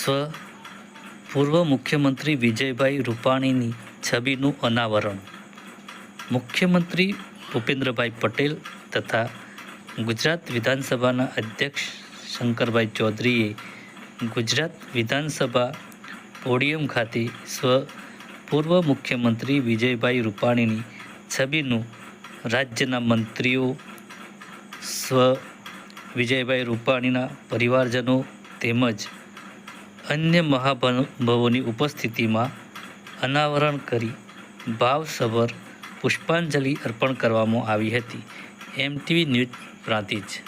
સ્વ પૂર્વ મુખ્યમંત્રી વિજયભાઈ રૂપાણીની છબીનું અનાવરણ. મુખ્યમંત્રી ભૂપેન્દ્રભાઈ પટેલ તથા ગુજરાત વિધાનસભાના અધ્યક્ષ શંકરભાઈ ચૌધરીએ ગુજરાત વિધાનસભા પોડિયમ ખાતે સ્વ પૂર્વ મુખ્યમંત્રી વિજયભાઈ રૂપાણીની છબીનું રાજ્યના મંત્રીઓ, સ્વ વિજયભાઈ રૂપાણીના પરિવારજનો તેમજ અન્ય મહાનુભાવોની ઉપસ્થિતિમાં અનાવરણ કરી ભાવસભર પુષ્પાંજલિ અર્પણ કરવામાં આવી હતી. MTV news Prantij.